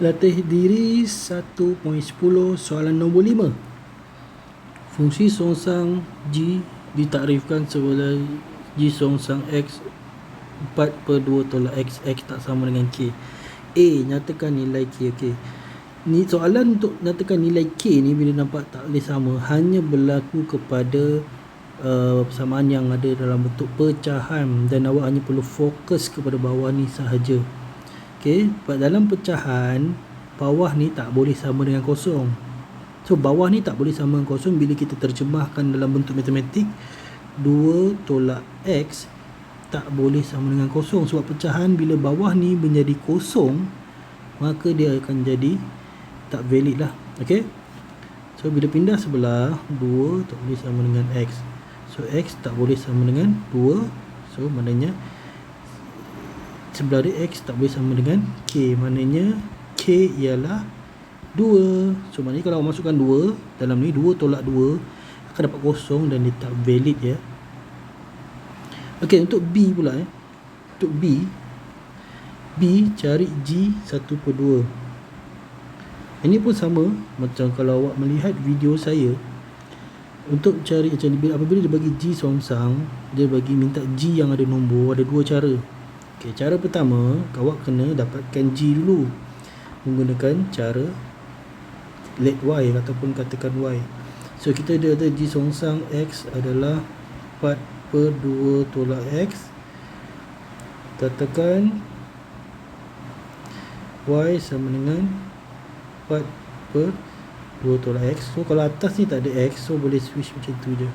Latih diri 1.10 soalan nombor 5. Fungsi songsang G ditakrifkan sebagai G songsang X 4 per 2 tolak X X tak sama dengan K. A. Nyatakan nilai K. Okey. Ni soalan untuk nyatakan nilai K ni bila nampak tak boleh sama hanya berlaku kepada uh, persamaan yang ada dalam bentuk pecahan dan awak hanya perlu fokus kepada bawah ni sahaja. Okey, dalam pecahan bawah ni tak boleh sama dengan kosong. So bawah ni tak boleh sama dengan kosong bila kita terjemahkan dalam bentuk matematik 2 tolak x tak boleh sama dengan kosong sebab pecahan bila bawah ni menjadi kosong maka dia akan jadi tak valid lah. Okey. So bila pindah sebelah 2 tak boleh sama dengan x. So x tak boleh sama dengan 2. So maknanya sebelah dia X tak boleh sama dengan K. Maknanya K ialah 2 so maknanya kalau masukkan 2 dalam ni 2 tolak 2 akan dapat kosong dan dia tak valid ya. Ok untuk B pula eh. Untuk B B cari G 1 per 2 ini pun sama macam kalau awak melihat video saya. Untuk cari macam ni apabila dia bagi G songsang dia bagi minta G yang ada nombor ada dua cara Okay, cara pertama, awak kena dapatkan G dulu menggunakan cara let Y ataupun katakan Y. So, kita ada, ada G songsang X adalah 4 per 2 tolak X. Katakan Y sama dengan 4 per 2 tolak X. So, kalau atas ni tak ada X, so boleh switch macam tu je.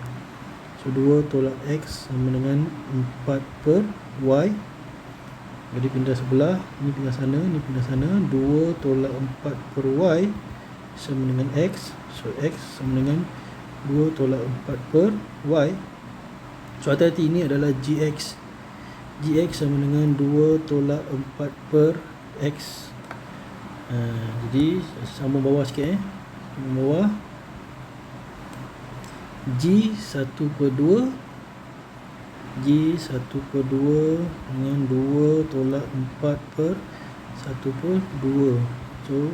So, 2 tolak X sama dengan 4 per Y. Jadi pindah sebelah Ni pindah sana Ni pindah sana. 2 tolak 4 per Y Sama dengan X. So X sama dengan 2 tolak 4 per Y. So hati-hati ini adalah GX GX sama dengan 2 tolak 4 per X. Uh, Jadi Sambung bawah sikit eh. Sambung bawah. G 1 per 2 G 1 per 2 dengan 2 tolak 4 per 1 per 2 so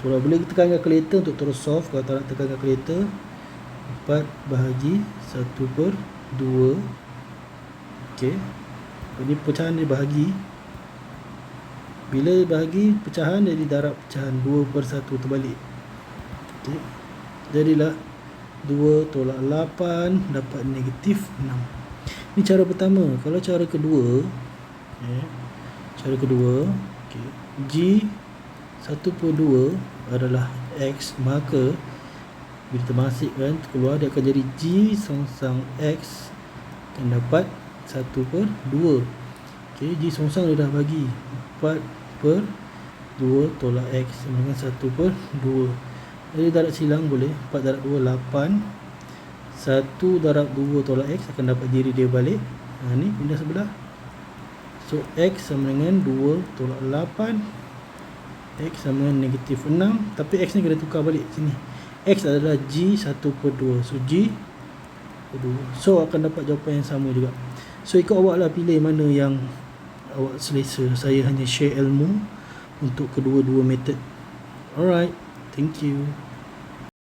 tolak boleh tekan kalkulator untuk terus solve kalau tak nak tekan kalkulator 4 bahagi 1 per 2 ok ini pecahan dia bahagi bila bahagi pecahan jadi darab pecahan 2 per 1 terbalik. Ok jadilah 2 tolak 8 dapat negatif 6 ini cara pertama. Kalau cara kedua, eh, cara kedua, okay, G 1/2 adalah X, maka bila termasukkan keluar dia akan jadi G songsang X akan dapat 1/2. Okay, G songsang dia dah bagi 4 per 2 tolak X sama dengan 1/2. Jadi darab silang boleh 4 darab 2 8 1 darab 2 tolak X akan dapat diri dia balik. Ha, ni pindah sebelah. So X sama dengan 2 tolak 8 X sama dengan negatif 6 tapi X ni kena tukar balik sini. X adalah G 1 per 2 so G per 2 so akan dapat jawapan yang sama juga. So ikut awak lah pilih mana yang awak selesa. Saya hanya share ilmu untuk kedua-dua method. Alright. Thank you